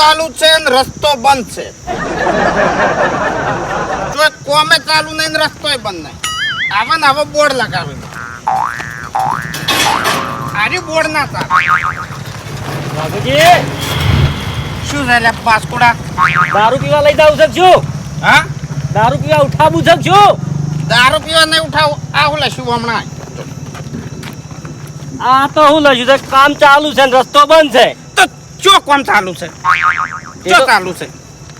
ચાલુ છે ને રસ્તો બંધ છે. જો કોમે ચાલુ નહીં ને રસ્તોય બંધ નહીં. આવે ને આવા બોર્ડ લગાવે આરી બોર્ડ ના ચાલે. શું છે લે પાસકોડા? દારૂ પીવા લઈ જાવ શકજો હા? દારૂ પીવા ઉઠાવું શકજો દારૂ પીવા નહીં ઉઠાવ. આ હું લઈશું હમણાં. આ તો હું લઈશું. છે કામ ચાલુ છે ને રસ્તો બંધ છે. ચો કોમ ચાલુ છે? ચો ચાલુ છે?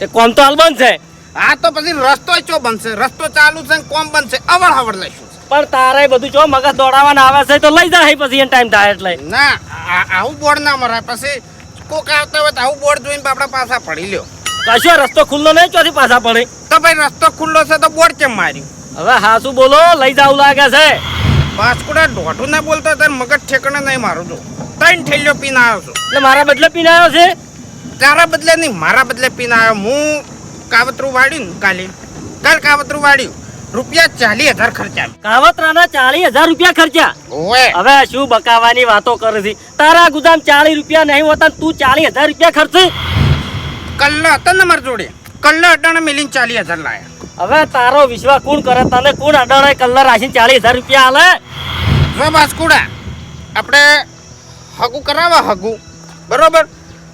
એ કોમ તો હાલ બંધ છે. આ તો પછી રસ્તો ચો બનશે રસ્તો ચાલુ છે કોમ બનશે અવળ હવળ લઈશું. પણ તારે બધું જો મગજ દોડાવવાના આવે છે તો લઈ જાય પછી ટાઈમ થાય એટલે. ના આવું બોર્ડ ના મરાય. પછી કોક આવતા હોય તો આવું બોર્ડ જોઈને આપણા પાછા પડી લ્યો. કશો રસ્તો ખુલ્લો નહીં ચોથી પાછા પડે. તો ભાઈ રસ્તો ખુલ્લો છે તો બોર્ડ કેમ માર્યું? હવે હાસુ બોલો લઈ જાવ લાગે છે. પાસકુડા દોઢું ના બોલતો તાર મગજ ઠેકણે નહીં મારું છું ત્રણ થેલીઓ પીને આવ્યો છું. એટલે મારા બદલે પીને આવ્યો છે? તારા બદલે નહીં મારા બદલે પીને આવ્યો હું કાવતરું વાળ્યું ને કાલે? કાલ કાવતરું વાળ્યું. રૂપિયા ચાલીસ હજાર ખર્ચા કાવતરાના ચાલીસ હજાર રૂપિયા ખર્ચા હવે શું બકાવાની વાતો કરે છે? તારા ગુદામ ચાલીસ રૂપિયા નહીં હોતા તું ચાલીસ હજાર રૂપિયા ખર્ચે? કલ્લો હતો ને મારી જોડે? કલ્લો અડાણા મિલીને ચાલીસ હજાર લાયા. હવે તારો વિશ્વાસ કોણ કરે? તને કોણ અડાણા કલર રાખીને ચાલીસ હજાર રૂપિયા આલે? જો બાસ્કુડા આપણે હગું કરાવવા હગું. બરોબર?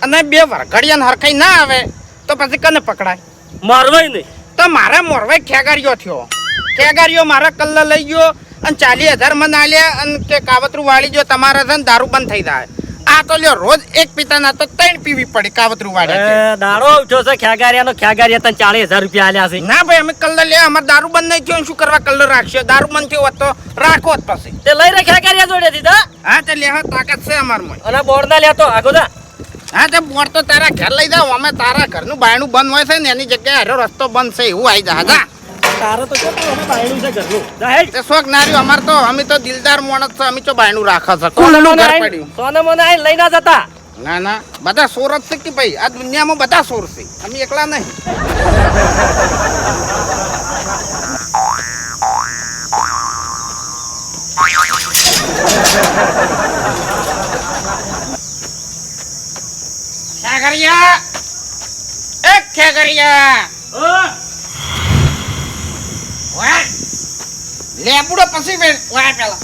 અને બે વરઘડિયાને હરખાઈ ના આવે તો પછી કને પકડાય? મારવાય નહીં. તો મારા મોરવાઈ ખેગાર્યો થયો. ખેગાર્યો મારા કલ્લા લઈ ગયો અને ચાલીસ હજાર મને આલ્યા અને કે કાવતરું વાળી ગયો તમારે છે દારૂ બંધ થઈ જાય. આ તો લ્યો રોજ એક પિતાના તો ત્રણ પીવી પડે કાવતરું વાળે એ દાડો ઉઠ્યો છે ખ્યાગારિયાનો ખ્યાગારિયા તને ચાલીસ હજાર રૂપિયા આલ્યા છે. ના ભાઈ અમે કલર લે અમારે દારૂ બંધ નહીં થયો શું કરવા કલર રાખશે? દારૂ બંધ થયો તો રાખો જ પછી. તે લઈ રે ખ્યાગારિયા જોડે દીધા હા તે લે તાકાત છે અમારમાં અને બોર્ડ ના લેતો આગો જા હા તે બોર્ડ તો તારા ઘર લઈ જાઓ અમે તારા ઘરનું બાયણું બંધ હોય છે ને એની જગ્યાએ હારો રસ્તો બંધ છે એવું આવી જા જા. તારે તો જો અમે બાયણું છે ઘરનું. જા તે શોખ ના રહ્યો અમાર તો અમે તો દિલદાર માણસ છે અમે તો બાયણું રાખે છે. સોને ઘર પડ્યું? સોને મને આઈને લઈ ના જતા. ના ના બધા સોર જ છે કે ભાઈ? આ દુનિયામાં બધા સોર છે. અમે એકલા નહીં. ખેગરિયા! એ ખેગરિયા! વાહ લેબુડો પછી બેન વાહ પેલા.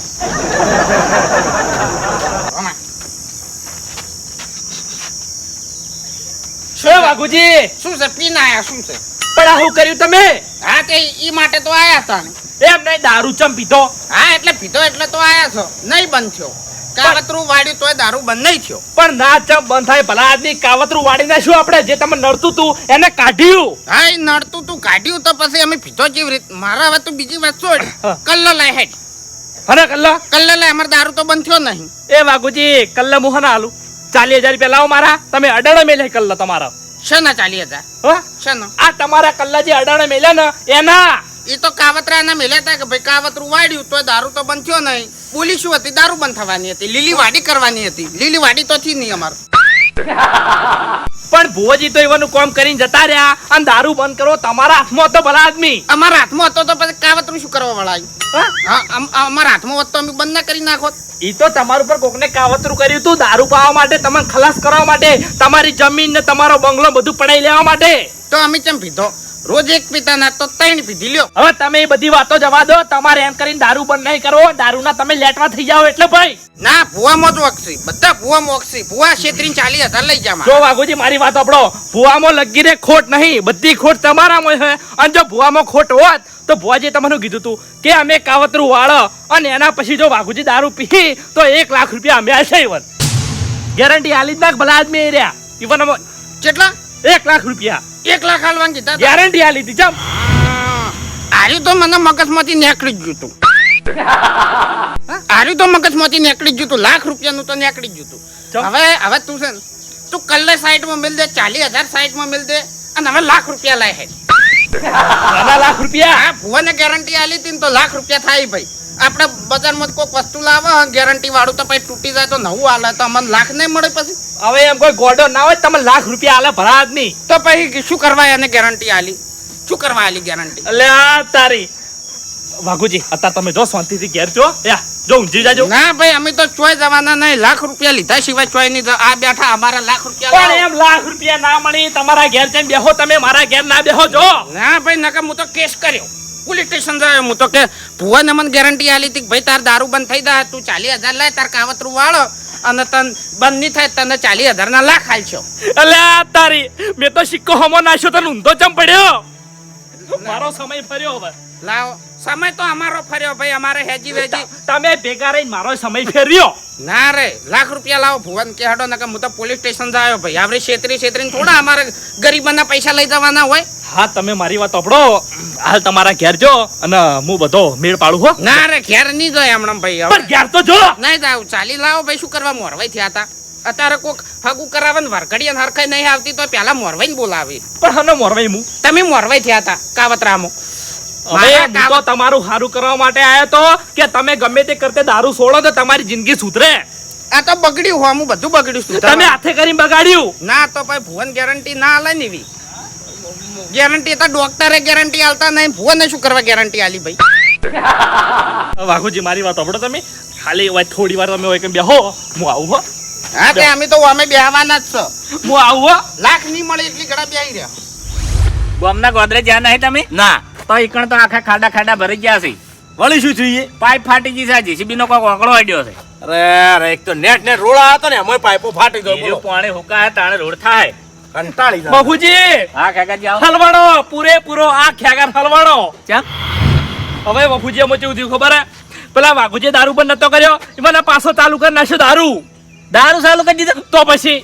શું વાઘુજી શું છે? પીને આયા શું છે? પણ આ શું કર્યું તમે? હા તે ઈ માટે તો આયા હતા ને. એમ નહીં દારૂ ચમ પીધો? હા એટલે પીધો એટલે તો આયા છો. નહીં બંધ થયો. કાવતરું વાળ્યું તોય દારૂ બંધ નહીં થયો. પણ ના ચમ બંધ થાય. ભલા આદમી કાવતરું વાળીને શું આપણે જે તમે નડતું તું એને કાઢ્યું. હા નડતું તું કાઢ્યું તો પછી અમે પીધો જેવી રીત? મારા હવે તું બીજી વાત છોડ. કલ્લો લઈ હેડ. હને કલ્લો? કલ્લો લઈ અમારે દારૂ તો બંધ થયો નહીં. એ વાઘુજી કલ્લા મોહન આલુ. ચાલીસ હજાર રૂપિયા લાવો મારા. તમે અડાણ મેલે કલ્લો તમારા. શેના ચાલી હજાર? હા? શેનો? આ તમારા કલ્લા જે અડાણ મેલ્યા ને એના. એ તો કાવતરા ના મેલ્યા હતા કે ભાઈ કાવતરું વાડ્યું તો દારૂ તો બંધ થયો નહીં. પોલીસ શું હતી? દારૂ બંધ થવાની હતી. લીલી વાડી કરવાની હતી. લીલી વાડી તો થી નહીં અમારે. પણ ભુવજી તો એવાનું કામ કરીને જતા રહ્યા અને દારૂ બંધ કરો તમારા હાથમાં હતો ભલા આદમી. અમારા હાથમાં હતો તો પછી કાવતરું શું કરવા વળાયું અમ- અમારા હાથમાં હતો અમે બંધ ના કરી નાખો એ તો તમારું પર કોકને કાવતરું કર્યું હતું દારૂ પાવા માટે તમને ખલાસ કરવા માટે તમારી જમીન ને તમારો બંગલો બધું પડાઈ લેવા માટે. તો અમે ચમ પીધો રોજ એક પીતા તો ત્રણ પીધી લ્યો. હવે તમે એ બધી વાતો જવા દો. તમારે એમ કરીને દારૂ બંધ નહીં કરો દારૂ ના તમે લેટવા થઈ જાઓ એટલે ભાઈ. ના ભુવામાં જ વખસી બધા ભુવામાં વખસી ભુવા છેતરીને ચાલી હજાર લઈ જામાં. જો વાઘુજી મારી વાત આપણો ભુવામાં લગી રે ખોટ નહીં બધી ખોટ તમારામાં છે. અને જો ભુવામાં ખોટ હોત તો ભુવાજીએ તમને કીધું તું કે અમે કાવતરું વાળો અને એના પછી જો વાઘુજી દારૂ પી તો એક લાખ રૂપિયા અમે આલશે ઇવન ગેરંટી આલી જ નાખ ભલા આદમી રહ્યા. ઇવન કેટલા? એક લાખ રૂપિયા. એક લાખ હાલવાની દીધા ગેરંટી આલી લીધી જમ આર્યું તો મને મગજમાંથી નીકળી જ ગયું તું આર્યું તો મગજમાંથી નીકળી જ ગયું તું લાખ રૂપિયાનું તો નીકળી જ ગયું તું હવે હવે તું છે ને તું કલ્લે સાઈડમાં મિલ દે ચાલીસ હજાર સાઈડમાં મિલ દે અને હવે લાખ રૂપિયા લાય હે. લાખ રૂપિયા? ભુવને ભુવાને ગેરંટી આલી હતી ને તો લાખ રૂપિયા થાય ભાઈ. આપણે બજારમાં કોઈક વસ્તુ લાવો ગેરંટી વાળું તો પછી તૂટી જાય તો નવું હાલે તો અમને લાખ નહીં મળે પછી. હવે એમ કોઈ ગોડો ના હોય તમે લાખ રૂપિયા આલે ભલા આદમી. તો પછી શું કરવા એને ગેરંટી આલી? શું કરવા આલી ગેરંટી એટલે આ તારી. વાઘુજી અત્યારે તમે જો શાંતિથી ઘેર છો. યા જો ઊંઘી જાજો. ના ભાઈ અમે તો ચોય જવાના નહીં. લાખ રૂપિયા લીધા સિવાય ચોય નહીં આ બેઠા અમારા લાખ રૂપિયા પણ એમ લાખ રૂપિયા ના મળી તમારા ઘેર જઈને બેહો તમે મારા ઘેર ના બેહો જો. ના ભાઈ નકર હું તો કેસ કર્યો. પોલીસ સ્ટેશન જાય હું તો કે ભુવન અમન ગેરંટી આલી હતી ભાઈ તાર દારૂ બંધ થઈ જાય તું ચાલીસ હજાર લાય તાર કાવતરું વાળો. અને તન બંધ નહીં થાય તને ચાલી હજાર ના લાખ હાલશો અલ્યા તારી મેં તો સિક્કો હમો નાખ્યો તને ઊંધો ચમ પડ્યો? મારો સમય ફર્યો હવે. લાવો. સમય તો અમારો ફર્યો ભાઈ અમારે હેજી વેજી. તમે ભેગા રહીને મારો સમય ફેર્યો. ના રે લાખ રૂપિયા લાવો ભુવન કે હડો નકા હું તો પોલીસ સ્ટેશન જાયો ભાઈ. આવડે છેતરી છેતરીને થોડા અમારે ગરીબોના પૈસા લઈ જવાના હોય. હા તમે મારી વાત અપડો હાલ તમારા ઘેર જો અને હું બધો મેળ પાડું હો. ના રે ઘેર નહીં જાય હમણાં ભાઈ. પણ ઘેર તો જો. નહીં જાવ ચાલી લાવો ભાઈ શું કરવા મોરવાઈ થયા હતા? અત્યારે કોક ફગુ કરાવે ને વરઘડીયા હરખાઈ નહીં આવતી તો પેલા મોરવાઈ બોલાવી. પણ હને મોરવાઈ હું તમે મોરવાઈ થયા હતા કાવતરામાં. હવે હું તો તમારું સારું કરવા માટે આવ્યો તો કે તમે ગમે તે કરતે દારૂ છોડો તો તમારી જિંદગી સુધરે. આ તો બગડ્યું હોય હું બધું બગડ્યું છું. તમે હાથે કરીને બગાડ્યું. ના તો ભાઈ ભુવન ગેરંટી ના આલે ને એવી. ગેરંટી તો ડોક્ટરે ગેરંટી આલતા નહીં ભુવને શું કરવા ગેરંટી આલી ભાઈ? વાઘુજી મારી વાત સાંભળો તમે. ખાલી હોય થોડી વાર તમે હોય કે બેહો. હું આવું હો. હા તે અમે તો અમે બેહવાના જ છો. હું આવું હો. લાખ નહીં મળે એટલી ઘડા બેહી રહ્યા. બોમના ગોદરે જ્યાં નહીં તમે? ના. તો ઈકણ તો આખા ખાડા ખાડા ભરી ગયા છે. વળી શું જોઈએ? પાઇપ ફાટી ગઈ છે જીસીબી નો કોઈ આંકડો આડ્યો છે. અરે અરે એક તો નેટ નેટ રોડા હતો ને એમાં પાઇપો ફાટી ગયો બોલો. પાણી હુકાય તાણે રોડ થાય. કંટાળી જાય બહુજી હા કાકા જાવ હલવાડો પૂરેપૂરો આ ખ્યાગા હલવાડો. ચમ. હવે બહુજી અમે કેવું થયું ખબર હે? પેલા વાઘુજી દારૂ બંધ નતો કર્યો મને પાછો ચાલુ કરી નાખ્યો દારૂ. દારૂ ચાલુ કરી દીધો. તો પછી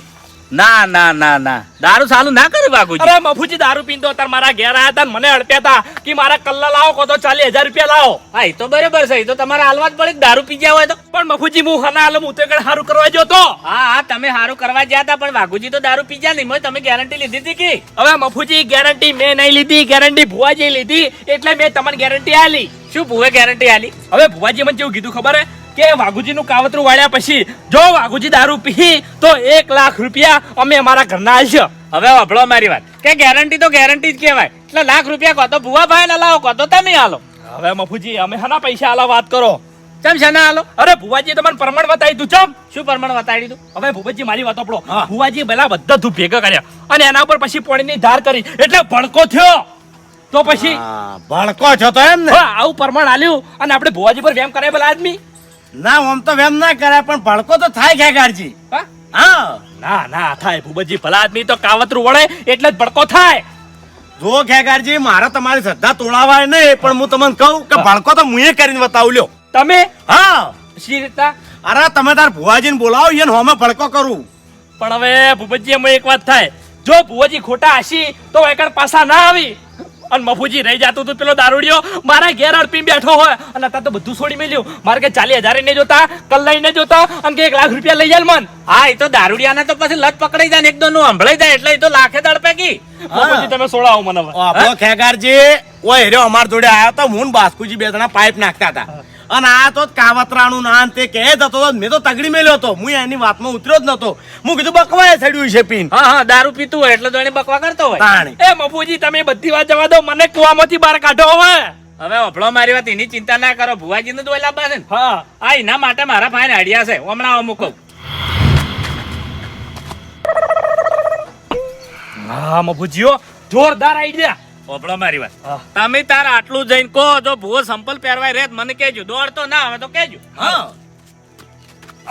ના ના ના ના. દારૂ સાલું ના કરે બાગુજી? અરે મફુજી દારૂ તો તાર મારા ઘેર આયા તા મને અડપ્યા તા કે મારા કલ્લા લાવો કો તો ચાલીસ હજાર રૂપિયા લાવો. હા એ તો બરોબર છે. એ તો તમારે હાલવા જ પડે દારૂ પી ગયા હોય તો? પણ મફુજી હું હના હાલ હું તો એકડ હારું કરવા જોતો હા હા તમે સારું કરવા ગયા હતા પણ વાઘુજી તો દારૂ પી ગયા નહીં. મેં તમે ગેરંટી લીધી હતી કે? હવે મફુજી ગેરંટી મેં નહીં લીધી ગેરંટી ભુવાજી લીધી એટલે મેં તમને ગેરંટી આલી શું ભૂવે ગેરંટી આલી હવે ભુવાજી મને જેવું કીધું ખબર હે? કે વાઘુજીનું કાવતરું વાળ્યા પછી જો વાઘુજી દારૂ પી તો એક લાખ રૂપિયા અમે અમારા ઘરના આલશે. હવે અભળો મારી વાત. કે ગેરંટી તો ગેરંટી જ કહેવાય. એટલે લાખ રૂપિયા કહો તો ભૂવા ભાઈ ના લાવો કહો તો તમે હાલો હવે મફુજી અમે હના પૈસા હાલો વાત કરો? ચમ છે ના હાલો અરે ભુવાજી તમને પ્રમાણ બતાવી તું ચમ? શું પ્રમાણ બતાવી દીધું? હવે ભૂપતજી મારી વાત આપણો હા. ભુવાજી પેલા બધા ધૂપ ભેગા કર્યા. અને એના ઉપર પછી પોણીની ધાર કરી. એટલે ભડકો થયો. તો પછી હા, ભડકો છો તો એમ ને. આવું પ્રમાણ આલ્યું અને આપણે ભુવાજી પર વેમ કરે પેલા આદમી. ના આમ તો એમ ના કરાય પણ ભડકો તો થાય ખેગારજી હા? હા. ના ના થાય ભૂપતજી ભલા આદમી તો કાવતરું વળે એટલે જ ભડકો થાય. જો ખેગારજી મારે તમારી શ્રદ્ધા તોડાવાય નહીં પણ હું તમને કહું કે ભડકો તો મુએ કરીને બતાવું લ્યો. તમે? હા. શી રીતના? અરે તમે તાર ભુવાજીને બોલાવો એને હોમે ભડકો કરું. પણ હવે ભૂપતજી એમાં એક વાત થાય. જો ભુવાજી ખોટા હશી તો એકણ પાછા ના આવી. અને મફુજી રહી જતું હતું પેલો દારૂડિયો. મારા ઘેર અડપી બેઠો હોય. અને અત્યારે તો બધું છોડી મેલ્યું. મારે કે ચાલી હજાર ને જોતા કલ્લાઈ ને જોતા અને કે એક લાખ રૂપિયા લઈ જાય મન. હા એ તો દારૂડિયાના તો પછી લત પકડાઈ જાય ને એકદમનું સંભળાઈ જાય એટલે એ તો લાખે દડપે કી મફુજી તમે સોડાવો મને. આપણો ખેગારજી. ઓય હેરો અમાર જોડે આવ્યો તો હું બાસ્કુજી બે જણા પાઇપ નાખતા હતા. અને આ તો કાવતરાનું નાન તે કહે જતો હતો મેં તો તગડી મેલ્યો હતો. હું એની વાતમાં ઉતર્યો જ નતો હું કીધું બકવાય ચડ્યું છે પીન. હા હા દારૂ પીતું હોય એટલે તો એને બકવા કરતો હોય. તાણી. એ મફુજી તમે બધી વાત જવા દો. મને કુવામાંથી બહાર કાઢો હવે. હવે ઓફળો મારી વાત એની ચિંતા ના કરો. ભુવાજી નું તો લાભ છે ને. હા. આ એના માટે મારા ફાઈન આઈડિયા છે. હમણાં અમુક કહું. હા મફુજીઓ જોરદાર આઈડિયા. અભળો મારી વાત. તમે તાર આટલું જઈને કહો જો ભૂવો સંપલ પહેરવાય રે મને કેજો દોડતો ના આવે તો કેજો હા.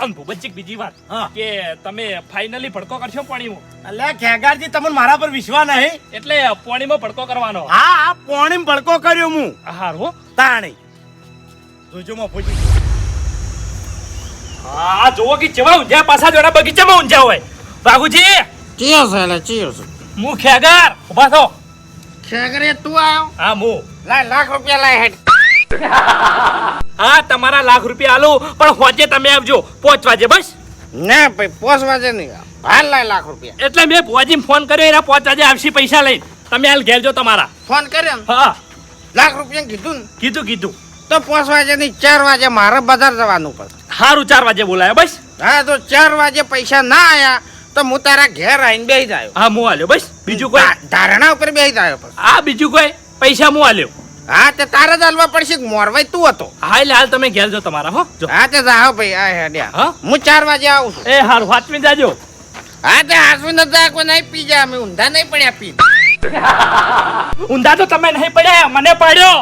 અને ભૂપતજી બીજી વાત હા. કે તમે ફાઇનલી ભડકો કરશો પાણીમાં. એટલે ખેગારજી તમને મારા પર વિશ્વાસ નહીં? એટલે પાણીમાં ભડકો કરવાનો. હા આ પોણીમ ભડકો કર્યો હું. હારું તાણી. જોજો મફુજી હા જોવો કે જેવા ઊંઝા પાછા જોડા બગીચામાં ઊંઝા હોય. બાગુજી ચિયો છે એટલે ચિયો છે. હું ખેગાર ઊભા થો. તું આવ્યો હા હું લાય લાખ રૂપિયા લાય હેડ. હા તમારા લાખ રૂપિયા આલો પણ હોજે તમે આવજો. પાંચ વાગે બસ. ના ભાઈ પોસ વાજે નહીં હાલ લાય લાખ રૂપિયા. એટલે મેં ભુવાજી ફોન કર્યો એના પાંચ વાગે આવશે પૈસા લઈને. તમે હાલ ઘેર જો તમારા. ફોન કર્યો હા. લાખ રૂપિયા કીધું કીધું કીધું. તો પોસ વાગે નહીં ચાર વાગે મારે બજાર જવાનું પડે. સારું ચાર વાગે બોલાયો બસ. હા તો ચાર વાગે પૈસા ના આયા તો હું તારા ઘેર આવીને બેસી જાય. હા હું આલ્યો બસ. બીજું કોઈ? ધારણા ઉપર બેહી જાય આ બીજું કોઈ? પૈસા હું આલ્યો. હા તે તારે જ હાલવા પડશે મોરવાઈ તું હતો. હા એટલે હાલ તમે ઘેર જો તમારા હો. જો. હા તે જાઓ ભાઈ આ હેડ્યા હા? હું ચાર વાગે આવું છું. એ હારું વાતમી જાજો. હા તે હાસવી ન જાય કોઈ નહીં પી જાય અમે ઊંધા નહીં પડ્યા પી. ઊંધા તો તમે નહીં પડ્યા મને પાડ્યો.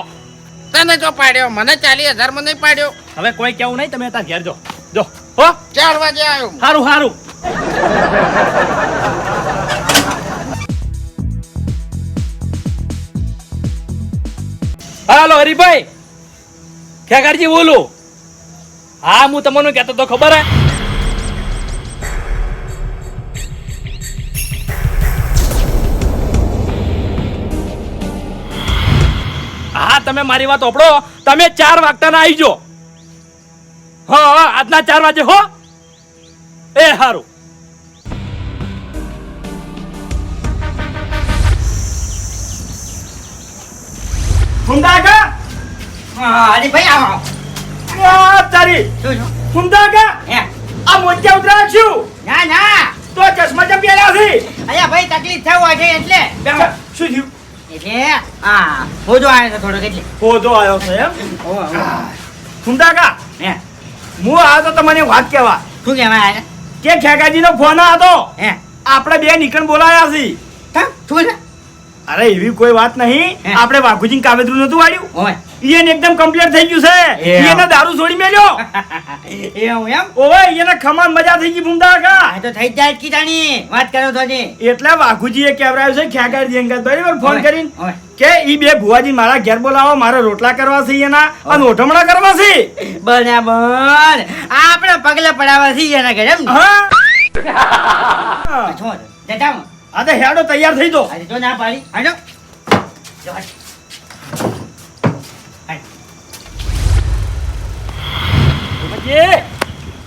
તને જો પાડ્યો મને ચાલી હજારમાં નહીં પાડ્યો. હવે કોઈ કેવું નહીં તમે ત્યાં ઘેર જો જો હો. ચાર વાગે આવ્યો સારું હારું. હાલો હરીભાઈ. ખેગારજી બોલું. હા, હું તમને કહેતો તો ખબર હે. હા, તમે મારી વાત ઓપડો તમે ચાર વાગતા ના આવી જો હા, આજના ચાર વાગે, હો. એ હારું. ફુંદા કા અરે ભાઈ આવો. આ તારી હે? આ મોજા ઉતરા છું ના ના. તો ચશ્મા ચમ પહેર્યા છે? અલ્યા ભાઈ તકલીફ થયો છે એટલે. શું થયું? એટલે હા હોજો આવ્યો છે થોડોક એટલે. આવ્યો છે એમ? હે હું. આ તો તમને વાત કહેવા. શું કહેવાય આને? કે ખેગાજી નો ફોન હતો હે? આપણે બે નીકળ બોલાયા છે? શું છે? અરે એવી કોઈ વાત નહીં હે. આપણે વાઘુજી કાવેદરું નતું વાળ્યું ઈને એકદમ કમ્પ્લીટ થઈ ગયું છે એ. દારૂ છોડી મેલ્યો એવું એમ ઓવે એને ખમાન મજા થઈ ગઈ ફુંદા કા તો થઈ જાય જ કીધાની વાત કરો તો એટલે એ કેવરાયો છે ખ્યાગાજી અંગત બરાબર ફોન કરીને કે ઈ બે ભુવાજી મારા ઘેર બોલાવો મારે રોટલા કરવા છે એના અને ઓઠમણા કરવા છે બરાબર આ આપણે પગલે પડાવવા છે એના ઘરે એમ હા શું જતામાં. આ તો હેડો તૈયાર થઈ જો આજે જો ના પાડી. હાલ.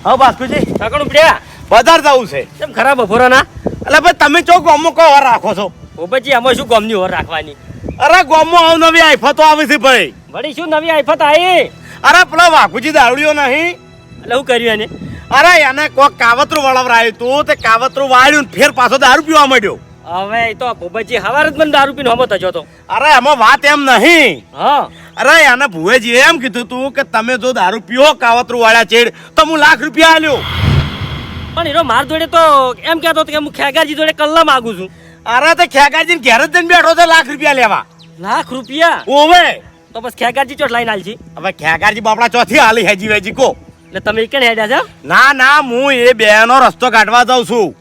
હા બાસ્કુજી. કાકણ ઉપડ્યા બજાર જવું છે. કેમ ખરાબ બપોરાના? એટલે ભાઈ તમે ચો ગોમો કો ઓર રાખો છો? પછી આમાં શું ગોમની ઓર રાખવાની? અરે ગોમો અવનવી આઈફતો આવે છે ભાઈ. વળી શું નવી આફત આવી? અરે પેલા વાઘુજી દારૂડિયો નહીં. એટલે શું કર્યું એને? અરે એને કોક કાવતરું વળવરાયું તું તે કાવતરું વાળ્યું ફેર પાછો દારૂ પીવા માંડ્યો. હવે એ તો ભૂપતજી હવાર જ મને દારૂ પીને હમો થયો તો. અરે એમાં વાત એમ નહીં. હા. અરે એને ભુવેજી એમ કીધું તું કે તમે જો દારૂ પીઓ કાવતરું વાળ્યા ચેડ તો હું લાખ રૂપિયા આલ્યો. પણ એનો માર જોડે તો એમ કહેતો હતો કે હું ખેગારજી જોડે કલ્લા માંગુ છું. અરે તે ખેગાજી ઘેર જ જઈને બેઠો છે લાખ રૂપિયા લેવા. લાખ રૂપિયા? ઓવે. તો બસ ખેગારજી ચોટ લાઈન આલજી. હવે ખેગાજી બાપડા ચોથી હાલી હેજી વેજી કો. એટલે તમે કેને હેડ્યા છો? ના ના હું એ બેનો રસ્તો કાઢવા જાઉં છું.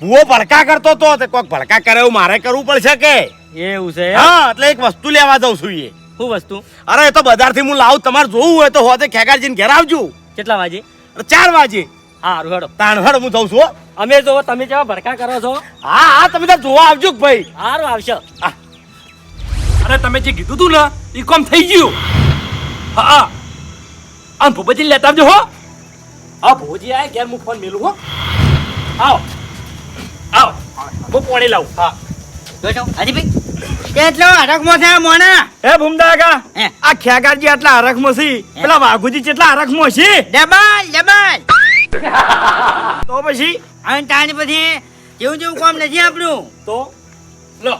ભૂવો ભડકા કરતો તો તે કોક ભડકા કરે એવું મારે કરવું પડશે કે? એવું છે હા એટલે એક વસ્તુ લેવા જાઉં છું એ. શું વસ્તુ? અરે એ તો બજારથી હું લાવું તમારે જોવું હોય તો હોતે ખેગાજીને ઘેર આવજો. કેટલા વાગે? ચાર વાગે. હારું હેડો. તાણ હડ હું જાઉં છું અમે જો તમે જેવા ભડકા કરો છો? હા હા તમે તો જોવા આવજો ભાઈ. હારું આવશે. અરે તમે જે કીધું તું ને એ કોમ થઈ ગયું. હા. આમ ભૂપતજી લેતા આવજો હો. હા ભૂપતજી આય ઘેર હું ફોન મેલું હો. આવો. આવો. હું પાણી લાવું. હા. જો છો, હાજીભાઈ હરખમાં છે મોના? હે ભૂમદા કા આ ખેગારજી આટલા હરખમાં છે? પેલા વાઘુજી કેટલા હરખમાં છે? Double double. તો પછી? અને તાણી પછી જેવું જેવું કામ નથી આપણું. તો? લો.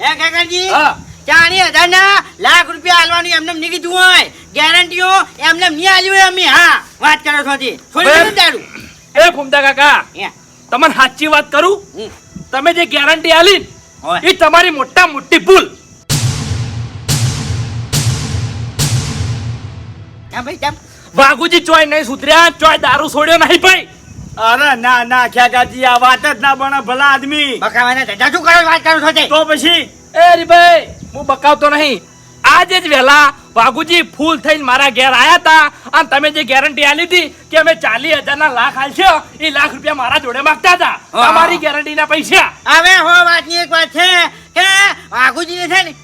હે કાકાજી હા. હજાર ના લાખ રૂપિયા હાલવાનું એમને કીધું હોય. ગેરંટીઓ એમને નહીં આલ્યું અમે હા વાત કરો છો જી છોડી દારૂ એ ફૂમતા કાકા તમને સાચી વાત કરું? તમે જે ગેરંટી આલી એ તમારી મોટા મોટી ભૂલ ભાઈ વાઘુજી ચોય નહીં સુધર્યા ચોય દારૂ છોડ્યો નહીં ભાઈ. અરે ના ના ખેગાજી આ વાત જ ના બને ભલા આદમી. બકાવાના ધંધા શું કરો વાત કરો છો તે. પછી? એ રીભાઈ હું બકાવતો નહીં. આજે જ વહેલા વાઘુજી ફૂલ થઈને મારા ઘેર આયા તા. અને તમે જે ગેરંટી આલી હતી કે અમે ચાલીસ હજાર ના લાખ આલશો એ લાખ રૂપિયા મારા જોડે માંગતા હતા. તમારી ગેરંટી ના પૈસા. હવે હો વાતની એક વાત છે કે વાઘુજી છે ને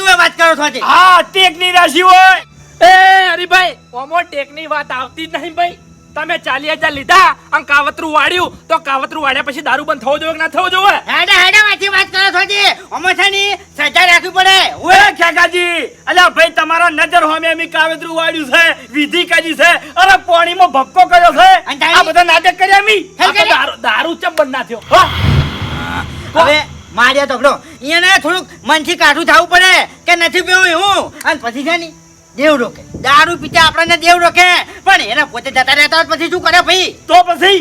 હોય વાત કરો છો હા ટેકની રાશિ હોય. એ હરીભાઈ ઓમો ટેકની વાત આવતી જ નહીં ભાઈ. તમે ચાલી હજાર લીધા અને કાવતરું વાળ્યું. તો કાવતરું વાળ્યા પછી દારૂ બંધ થવો જોઈએ કે ના થવો જોઈએ? હેડા હેડા વાતની વાત કરો છો જી અમે સજા રાખવી પડે. ઓએ ખેગાજી અલ્યા ભાઈ તમારા નજર હોમે એમી કાવતરું વાળ્યું છે વિધિ કરી છે. અરે પાણીમાં ભપકો કર્યો છે. આ બધા નાટક કર્યા મી થઈ આ તો ગયા? દારૂ દારૂ ચમ બંધ ના થયો? હવે માર્યા એને થોડુંક મનથી કાઠું થવું પડે કે નથી પીવું એવું? અને પછી છે ને દેવ રોકે. દારૂ પીતા આપણને દેવ રોકે. પણ એને પોતે જતા રહેતા હોય પછી શું કરે ભાઈ? તો પછી?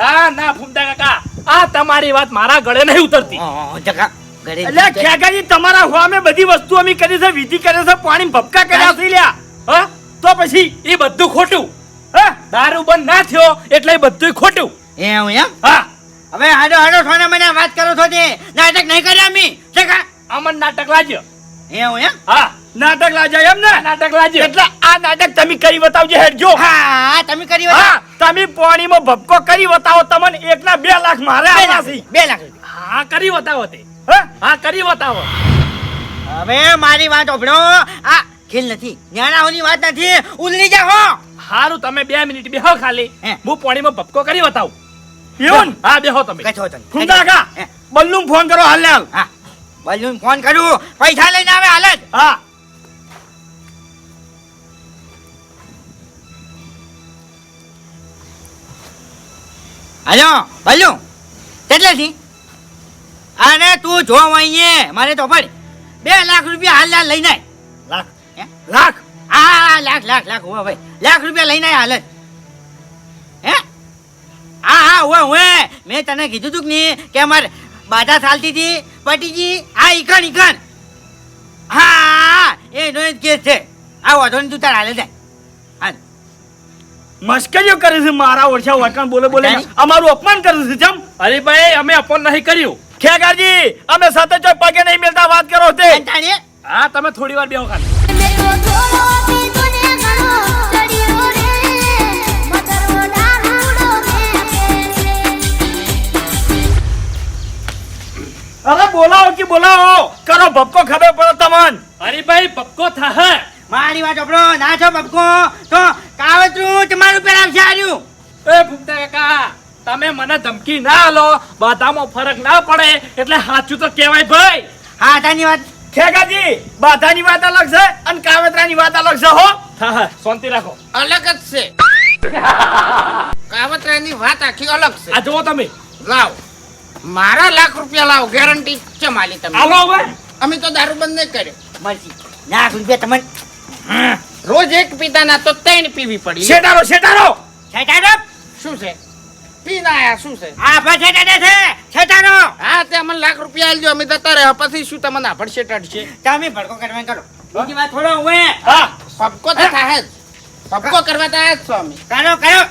ના ના ફૂમતા કાકા. આ તમારી વાત મારા ગળે નહીં ઉતરતી. જગા. એટલે ખેગાજી તમારા હોમે બધી વસ્તુ અમે કરી છે વિધિ કરે છે પાણી ભપકા કર્યા છે લ્યા. હા? તો પછી? એ બધું ખોટું. હા? દારૂ બંધ ના થયો એટલે એ બધું ખોટું. એમ એમ? હા. હવે હાડો હાડો સોના મને વાત કરો છો તે. નાટક નહીં કર્યા અમે. જગા. અમન નાટક લાજ્યો એમ એમ? હા. નાટક લાજા એમ ને નાટક લાજે. એટલે આ નાટક તમે કરી બતાવજો હેડજો. હા તમે કરી હા તમે પાણીમાં ભપકો કરી બતાવો તમને એકના બે લાખ મારે લાખ બે લાખ હા કરી બતાવો તે. હા? હા કરી બતાવો. હવે મારી વાત ઓભળો આ ખેલ નથી. ન્યાણાઓની વાત નથી. ઉલરી જા હો. હારું તમે બે મિનિટ બેહો ખાલી. હે. હું પાણીમાં ભપકો કરી બતાવું. એવું ને? હા બેહો તમે. કચો તને ફૂમતા કાકા હે. બલ્લુમ ફોન કરો હાલ ને હાલ. હા. બલ્લુમ ફોન કરું. પૈસા લઈને આવે હાલ જ. હા. હાલો બલ્લુ કેટલેથી? અરે તું જો અહીંયે મારે તો પડ. બે લાખ રૂપિયા હાલ હાલ લઈને. લાખ? હે? લાખ? હા લાખ લાખ લાખ હોય ભાઈ લાખ રૂપિયા લઈને હાલ હે? હા હા હોય હોય મેં તને કીધું તું કે નહીં કે અમારે બાધા ચાલતી હતી પટીજી હા ઈકણ ઈકણ. હા એ નો કેસ છે. આ વાંધો તું તાર હાલે જાય. મસ્કરીઓ કરે છે મારા ઓળખ્યા વળકાણ બોલે બોલે. અમારું અપમાન કરે છે જમ? અરે ભાઈ અમે અપમાન નહીં કર્યું. ખેગારજી અમે સાથે જો પગે નહીં મિલતા વાત કરો તે. હા તમે થોડી વાર બેહો ખાલી. અરે બોલાવો કે બોલાવો કરો ભપકો ખબર પડે તમને. અરે ભાઈ ભપકો થા મારી વાત આપણો ના છો ભપકો. તો કાવતરું તમારું આવશે આર્યું એ ફૂમતા કાકા તમે મને ધમકી ના આલો બાધામાં ફરક ના પડે એટલે સાચું તો કહેવાય ભાઈ. હા તાની વાત. ખેગાજી બાધાની વાત અલગ છે અને કાવતરાની વાત અલગ છે હો. શાંતિ રાખો. અલગ જ છે. કાવતરાની વાત આખી અલગ છે. આ જુઓ તમે. લાવ. મારા લાખ રૂપિયા લાવ ગેરંટી છે માલી તમે હાલો હવે. અમે તો દારૂ બંધ નહીં કર્યો. મરસી લાખ રૂપિયા તમને. રોજ એક પીતાના તો ત્રણ પીવી પડી. શેટારો શેટારો શેટારો શું છે? પીને આયા શું છે? આ છેટાડે છે શેટારો હા તે અમને લાખ રૂપિયા આલજો અમે જતા રહ્યા પછી શું તમને આફડ શેટાડશે તમે ભડકો કરવા કરો બીજી વાત થોડો હું હા સબકો તો થાય સબકો કરવા થાય છો અમે. કરો કરો.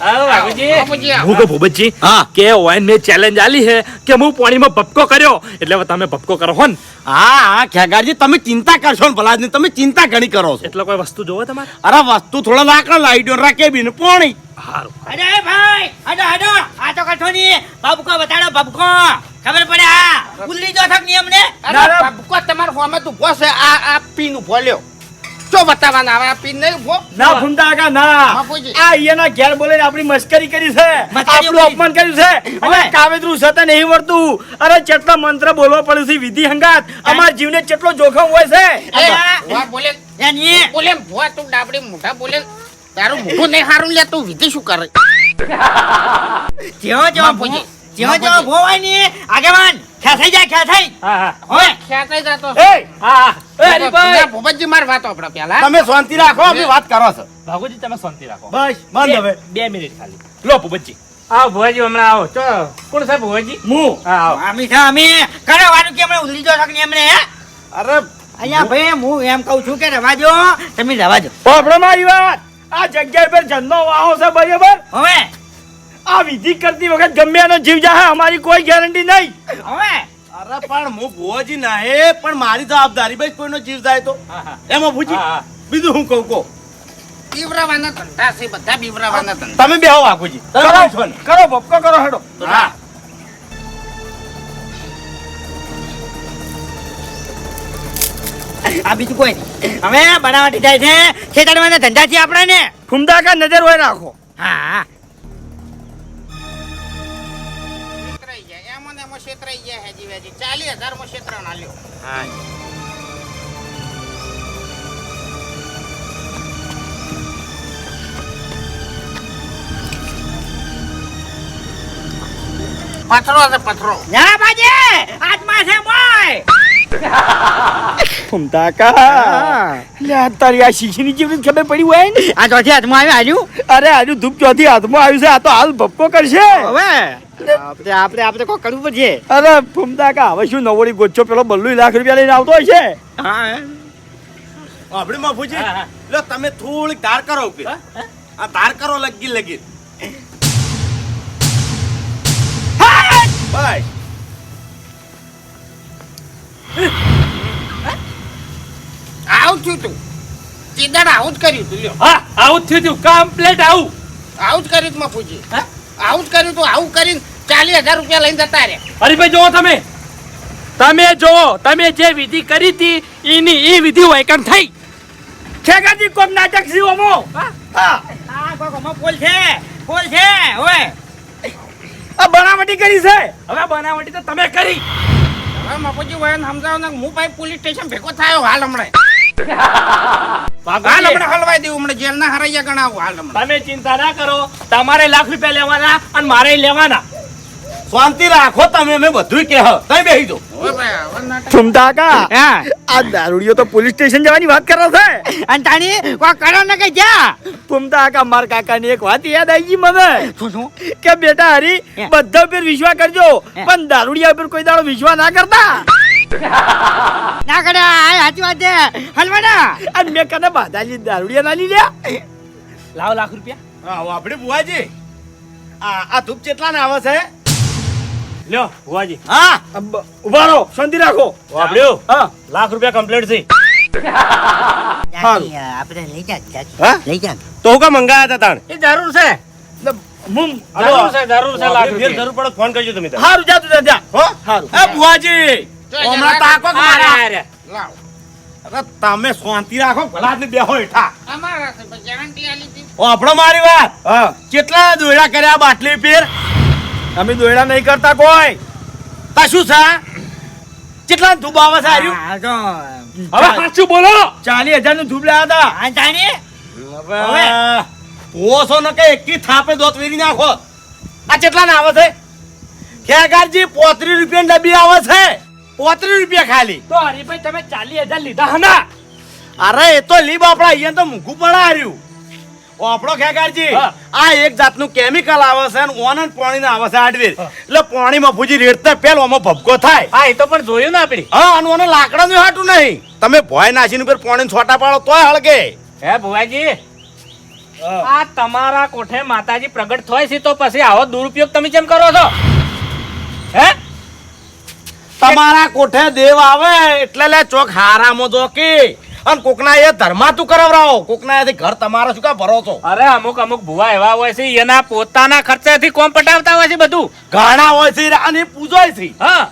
હું કહું ભૂપતજી હા. કે ઓયન મેં ચેલેન્જ આલી છે કે હું પાણીમાં ભપકો કર્યો. એટલે તમે ભપકો કરો હો ને હા હા ખેગારજી તમે ચિંતા કરશો ને તમે ચિંતા ઘણી કરો છો. એટલે કોઈ વસ્તુ જોવો તમારે? અરે વસ્તુ થોડા લાકડા લાવી દો રાખે બીને પોણી. હારું. અરે ભાઈ હડો હડો. આ તો કઠો ની બબકો બતાડો બબકો ખબર પડે આ ઉલ્લી જો થક નિયમ ને અરે પબકો તમારા ફોર્મ તું છે. આ આ પીન ઊભો લ્યો. ચો બતાવવાના આવે આ પીન નહીં ઊભો. ના કાકા ના. આ ઈયાના ઘેર બોલીને આપણી મસ્કરી કરી છે. આપણું અપમાન કર્યું છે. હવે. અને કાવેતરું સતા નહીં વર્તું અરે કેટલા મંત્ર બોલવા પડે છે વિધિ હંગાત. અમાર જીવને કેટલો જોખમ હોય છે. એ બોલે. એની બોલે ભો તું ડાબડી મોઢા બોલે. તારું મોઢું નહીં હારું લે તું વિધિ શું કરે? જેવા જેવા બાપુજી. જેવો જેવો ભો હોય ને આગેવાન ખેંચાઈ જાય ખેંચાઈ હા હા. હોય ખ્યાતાઈ જાતો એ હા હા. ભૂપતજી માર વાતો આપણે પેલા તમે શાંતિ રાખો અમે વાત કરો છો. ભાગોજી તમે શાંતિ રાખો. બસ બંધ હવે. બે- મિનિટ ખાલી. લો ભોપતજી આવો ભોજી હમણાં આવો. ચો કોણ સાહેબ ભોજી હું. હા આવો. આમી થા અમી. કરવાનું કે હમણાં ઉલ્લી જો થક નિયમ ને હે? અરે અહીંયા ભાઈ હું એમ કહું છું કે રવા દો તમે રવા દો આપણો મારી વાત. આ જગ્યા પર જન્મ વાહો છે બરાબર? હવે. આ વિધિ કરતી વખત ગમે એનો જીવ જાહે અમારી કોઈ ગેરંટી નહીં. હવે? અરે પણ હું ભુવાજી ના હે પણ મારી જવાબદારી ભાઈ કોઈનો જીવ જાય તો. એમાં ભૂજી. બીજું હું કહું કહો. બીવરાવાના ધંધા છે બધા બીવરાવાના ધંધા. તમે બેહો વાઘુજી તમે કરો કરો ભપકો કરો હેડો. હા આ બીજું કોઈ હવે બનાવટી જાય છે ખેતરવાના ધંધા છે આપણે ને ફૂમતા કા નજર હોય રાખો. હા. છેતરાઈ મો એમાં ને એમાં છેતરાઈ જાય હેજી વેજી ચાલીસ હજાર મો છેતરા ના હા. પથરો છે પથરો. ના બાજે! હાથમાં છે મોય! ફૂમતા કા લે તારી આ શીશીની કેવી ખબર પડી હોય ને? આ ચોથી હાથમાં આવ્યું? હાજુ અરે આજુ ધૂપ ચોથી હાથમાં આવ્યું છે. આ તો હાલ ભપકો કરશે. હવે? આપણે આપણે આપણે કોઈ કરવું પડશે અરે ફૂમતા કા હવે શું નવોડી ગોચ્છો પેલો બલ્લુ લાખ રૂપિયા લઈને આવતો હોય છે? હા આપણે મફુજી હા, હા. લો તમે થોડીક ધાર કરો ઉપર. આ ધાર કરો લગી લગી. બસ આવું થયું તું. ચીદડ આવું જ કર્યું તું લ્યો. હા આવું જ થયું કમ્પ્લેટ આવું. આવું જ કર્યું તું મફુજી આવું જ કર્યું તું આવું કરીને ચાલીસ હજાર રૂપિયા લઈને જતા રે હરીભાઈ જોવો તમે. તમે જોવો તમે જે વિધિ કરી હતી એની એ વિધિ વૈકન થઈ. ખેગાજી કોક નાટક જીવોમો હા. કોક કોમાં ફૂલ છે ફૂલ છે ઓય. આ બનાવટી કરી છે. હવે બનાવટી તો તમે કરી. હવે મફુજી વયન સમજાવો ને હું ભાઈ પોલીસ સ્ટેશન ભેગો થયો હાલ હમણાં. હાલ હમણાં હલવાઈ દેવું હમણાં જેલના હરૈયા ગણાવું. હાલ હમણાં. તમે ચિંતા ના કરો. તમારે લાખ રૂપિયા લેવાના અને મારે લેવાના. શાંતિ રાખો તમે મેં બધું કે તમે બેસી કા આ દારૂડિયો તો પોલીસ સ્ટેશન જવાની વાત કરો છે. અને તાણી કો કરો ને કે જા ફૂમતા કા માર કાકાની એક વાત યાદ આવી ગઈ મને. શું શું? કે બેટા હરી. બધા ઉપર વિશ્વાસ કરજો પણ દારૂડિયા પર કોઈ દાડો વિશ્વાસ ના કરતા. ના આ સાચી વાત છે. હલવાના અને મેં કને બાધા દારૂડિયા ના લીધા? લાવ લાખ રૂપિયા. હા આપણે બુવાજી આ આ ધૂપ કેટલા ને આવે છે? લ્યો ભુવાજી. હા. ઊભા રહો શાંતિ રાખો. વાપડ્યું હા? લાખ રૂપિયા કમ્પ્લીટ છે. આપણે લઈ જા લઈ જા તો હું કા મંગાયા હતા તાણ? એ જરૂર છે. જરૂર છે જરૂર છે લાખ જરૂર પડે ફોન કરજો તમે હારું જા તું જા. હો? હારું. એ બુવાજી હમણાં તાકો મારે? લાવ. અરે તમે શાંતિ રાખો ભલા આદમી બેહો હેઠા. અમારા ગેરંટી આલી હતી. આપણો મારી વાત? હા કેટલા દોયડા કર્યા બાટલી પીર અમે દોયડા નહીં કરતા કોઈ. તા શું છે કેટલા ધૂબ આવે છે આર્યું? હવે સાચું બોલો. ચાલી હજારનું ધૂબ લાયા હતા. તાણી હવે. ઓછો ન કે એકી થાપે દોત વેરી નાખો. આ કેટલા ના આવે છે? ખેગારજી પોત્રીસ રૂપિયા ડબ્બી આવે છે. પોત્રીસ રૂપિયા ખાલી. તો હરીભાઈ તમે ચાલીસ હજાર લીધા હના? અરે એ તો લીબ આપણા અહીંયા તો પડે હાર્યું આપણો ખેગારજી આ એક જાતનું કેમિકલ આવે છે અને ઓન પાણી આવે છે હાર્ડવેર. એટલે પાણીમાં ભૂજી રેડતા પેલો આમાં ભપકો થાય. હા એ તો પણ જોયું ને આપણે. હા અને ઓને લાકડાનું હાટું નહીં. તમે ભોય નાસીને ઉપર પાણી છોટા પાડો તોય હળગે. હે ભુવાજી આ તમારા કોઠે માતાજી પ્રગટ થાય છે તો પછી આવો દુરુપયોગ તમે કેમ કરો છો? હે? તમારા કોઠે દેવ આવે એટલે લે ચોક હારામાં જોકી. અને કોકના એ ધર્માતું કરાવરાવો. કોકના એથી ઘર તમારા શું કા ભરો છો અરે અમુક અમુક ભુવા એવા હોય છે એના પોતાના ખર્ચેથી કોમ પટાવતા હોય છે બધું. ઘણા હોય છે અને પૂજોય છે. હા.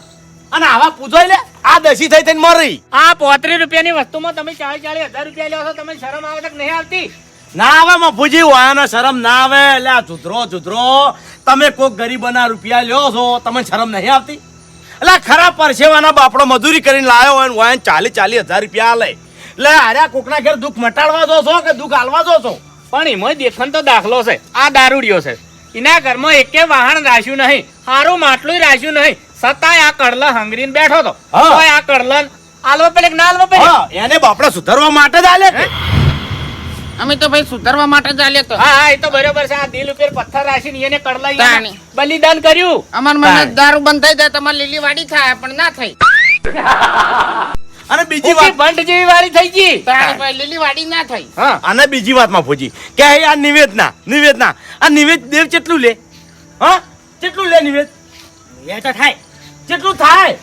અને આવા પૂજોય લે આ દસી થઈ થઈને મરી. આ પોત્રીસ રૂપિયાની વસ્તુમાં તમે ચાલીસ ચાલીસ હજાર રૂપિયા લ્યો છો તમે શરમ આવે તક નહીં આવતી? ના આવે મફુજી વાયાનો શરમ ના આવે. એટલે આ જુદરો જુદરો. તમે કોક ગરીબના રૂપિયા લ્યો છો તમને શરમ નહીં આવતી? એટલે ખરા પરસેવાના બાપડો મજૂરી કરીને લાયો હોય હોય ચાલી ચાલી હજાર રૂપિયા લે એટલે આર્યા કોકના ઘેર દુઃખ મટાડવા જો છો કે દુઃખ હાલવા જો છો? પણ એમાં દેખન તો દાખલો છે. આ દારૂડિયો છે. એના ઘરમાં એકે વાહન રાખ્યું નહીં. હારું માટલું રાખ્યું નહીં. સતાય આ કડલા હંગરીને બેઠો તો આ કડલ આલવા પેલે ના આલવા પેલે એને બાપડા સુધારવા માટે જ આલે અમે તો ભાઈ સુધારવા માટે ચાલે તો. હા હા એ તો બરોબર છે. આ દિલ ઉપર પથ્થર રાખીને એને કડલા એને તાણી. બલિદાન કર્યું. અમાર મને દારૂ બંધ થઈ જાય તમારે લીલી વાડી થાય પણ ના થઈ. અને બીજી વાત. બંધ જેવી વાળી થઈ ગઈ. લીલી વાડી ના થઈ. હા અને બીજી વાતમાં ફોજી કે આ નિવેદના નિવેદના. આ નિવેદ દેવ કેટલું લે? હા? કેટલું લે નિવેદ? એ તો થાય. કેટલું થાય?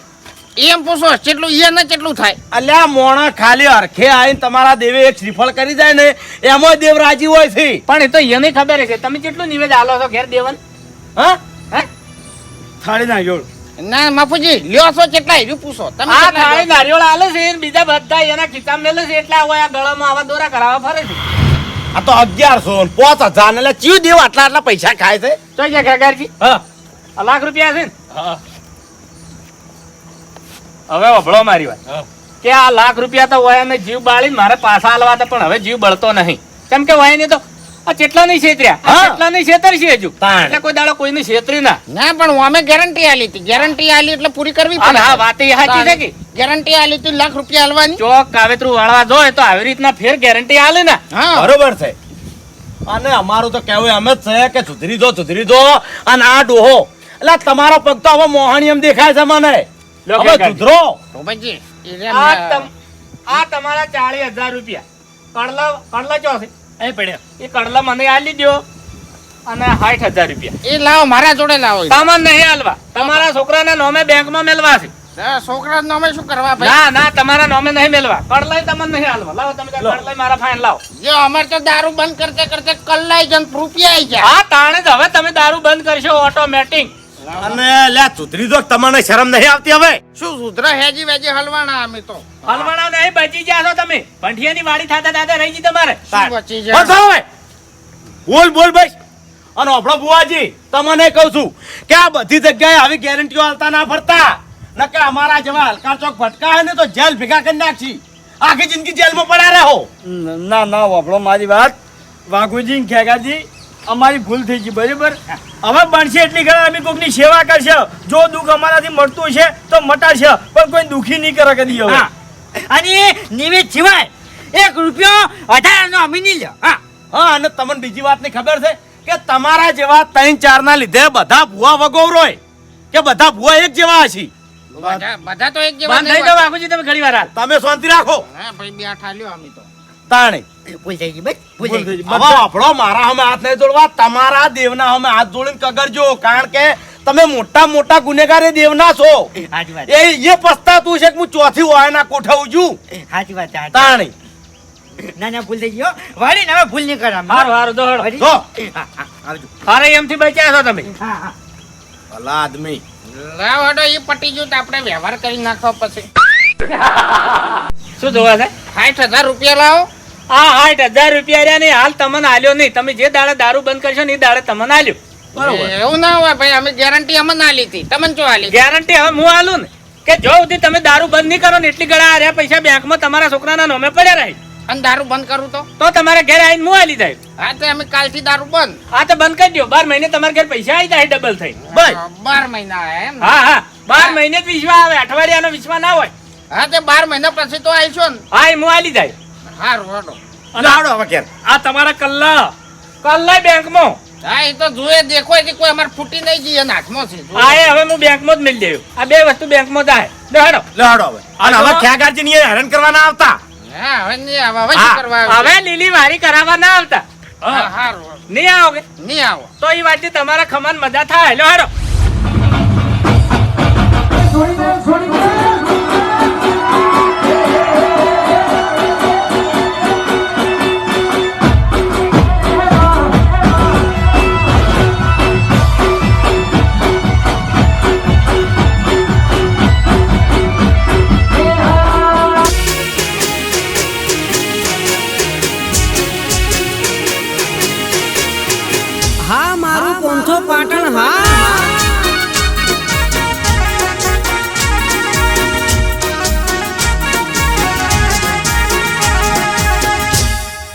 એમ પૂછો કેટલું એ ને કેટલું થાય. અલ્યા મોણા ખાલી અરખે આવીને તમારા દેવે એક શ્રીફળ કરી જાય ને એમાં દેવ રાજી હોય છે. પણ એ તો એને ખબર છે તમે કેટલું નિવેદ આલો છો ઘેર દેવન? હા? હે? થાળી ના જોડ. ના માપુજી લ્યો છો કેટલા એવું પૂછો. તમે આ થાળી નારિયોળ આલે છે બીજા બધા એના ખિતાબ મેલે છે એટલે હોય આ ગળામાં આવા દોરા કરાવવા ફરે છે. આ તો અગિયારસો પાંચ હજાર ને એટલે ચીવ દેવ આટલા આટલા પૈસા ખાય છે? ચોઈ ગયા ખેગારજી હા. આ લાખ રૂપિયા છે ને? હવે વભળો મારી વાત. કે આ લાખ રૂપિયા તો વયાને જીવ બાળીને મારે પાછા આલવા હતા પણ હવે જીવ બળતો નહીં. કેમ કે વયાની તો આ ચેટલા નહીં છેતર્યા કેટલા નહીં છેતર છે હજુ. એટલે કોઈ દાડો કોઈને છેતરી ના. ના પણ અમે ગેરંટી આલી હતી. ગેરંટી આલી એટલે પૂરી કરવી અને હા વાત એ સાચી છે કે? ગેરંટી આલી હતી લાખ રૂપિયા આલવાની જો કાવેતરું વાળવા જોઈએ તો આવી રીતના ફેર ગેરંટી આલે ને. હા. બરોબર છે. અને અમારું તો કહેવું એમ જ છે કે સુધરી દો સુધરી દો અને આ ડોહો. એટલે તમારો પગ તો હવે મોહણી એમ દેખાય છે મને. હવે સુધરો રોબાજી આ તમ- આ તમારા હજાર રૂપિયા. કડલા કડલા ચો છે? એ પડ્યા. એ કડલા મને આલી દો અને સાઠ હજાર રૂપિયા. એ લાવો મારા જોડે લાવો તમને નહીં આલવા. તમારા છોકરાના નોમે બેંકમાં મેલવા છે. છોકરા નામે શું કરવા ભાઈ? ના ના તમારા નોમે નહીં મેલવા. કડલાય તમને નહીં આલવા. લાવો તમે ત્યાં કડલાય મારા ફાઈન લાવો. જો અમારે તો દારૂ બંધ કરતે કરતે કલ્લાઈ જન રૂપિયા આઈ જાય હા તાણે જ. હવે તમે દારૂ બંધ કરશો ઓટોમેટિક અને લે સુધરી દો તમને શરમ નહીં આવતી હવે. શું સુધરા હેજી વેજી હલવાના અમે તો. હલવાના નહીં બચી ગયા છો તમે. પંઠિયાની વાડી થાતા થાતા રહી ગઈ તમારે. શું બચી હવે. બોલ બોલ ભાઈ અને આપણો બુવાજી તમને કહું છું કે આ બધી જગ્યાએ આવી ગેરંટીઓ આલતા ના ફરતા. નકે અમારા જેવા હલકા ચોક ભટકા હે ને તો જેલ ભેગા કરી નાખી આખી જિંદગી જેલમાં પડ્યા રહો. ના ના વાપરો મારી વાત. વાઘુજી ખેગાજી અમારી ભૂલ થઈ ગઈ બરાબર? હવે બનશે એટલી ઘણા અમે કોઈકની સેવા કરશે. જો દુઃખ અમારાથી મળતું છે તો મટાશે પણ કોઈ દુઃખી નહીં કરે કદી હવે. અને નિવેદ સિવાય એક રૂપિયો વધારાનો અમે નહીં લ્યો. હા. હા અને તમને બીજી વાતની ખબર છે કે તમારા જેવા ત્રણ ચાર ના લીધે બધા ભૂવા વગોવરોય કે બધા ભૂવા એક જેવા હશે? બધા બધા તો એક જેવા તમે ઘડી વાર તમે શાંતિ રાખો. હા ભાઈ બે આઠ અમે તો. તાણે. ભૂલ થઈ ગઈ બસ ભૂલ ભૂલ થઈ થઈ ગઈ ગઈ. હવે આપણો મારા સામે હાથ નહીં જોડવા તમારા દેવના સામે હાથ જોડીને કગરજો કારણ કે તમે મોટા મોટા ગુનેગાર દેવના છો. એ એ પસ્તાતું છે કે હું ચોથી વાયના કોઠે ઉજું સાચી વાત તાણી. ના ના ભૂલ થઈ ગયો વાળી હવે ભૂલ નહીં કરા હારું હારું દોડો. જો. હા, હા, આવજો. હારે એમથી બચ્યા છો તમે? હા હા. ભલા આદમી. લાવ હડો એ પટી ગયું તો આપણે વ્યવહાર કરી નાખો પછી શું જોવા છે? સાઠ હજાર રૂપિયા લાવો. આ આઠ હજાર રૂપિયા રહ્યા ને હાલ તમને આલ્યો નહીં. તમે જે દાડે દારૂ બંધ કરશો ને એ દાડે તમને આલ્યો. બરોબર. એવું ના હોય ભાઈ અમે ગેરંટી અમને ના લીધી. તમને શું આલી? ગેરંટી હવે હું આલું ને? કે જો સુધી તમે દારૂ બંધ નહીં કરો ને એટલી ગળા આ રહ્યા પૈસા બેંકમાં તમારા છોકરાના નામે પડ્યા રહી. અને દારૂ બંધ કરું તો? તો તમારે ઘરે આવીને હું આલી જાય? હા તો અમે કાલથી દારૂ બંધ. હા તો બંધ કરી દો બાર મહિને તમારા ઘરે પૈસા આવી જાય ડબલ થઈ. બસ. બાર મહિના એમ હા હા. બાર મહિને જ વિશ્વા આવે. અઠવાડિયાનો વિશ્વા ના હોય. હા તે બાર મહિના પછી તો આવીશો ને. હા એ હું આલી જાય. હવે ઘેર. આ તમારા કલ્લા. કલ્લા બેંકમાં. હા એ તો જુએ દેખો એટલે કોઈ અમારે ફૂટી નહીં જઈએ ને હાથમાં છે હા એ હવે હું બેંકમાં જ મિલ દેવું. આ બે વસ્તુ બેંકમાં જાય. દેખાડો લાડો હવે. અને હવે આ ખ્યાગારજી ની હેરાન કરવાના આવતા. હા હવે નહીં આવે હવે શું કરવા હવે લીલી વારી કરાવવા ના આવતા. હા સારું હડો. નહીં આવો તો એ વાતથી તમારા ખમાન મજા થાય. લો હેડો. હા મારું પોંથો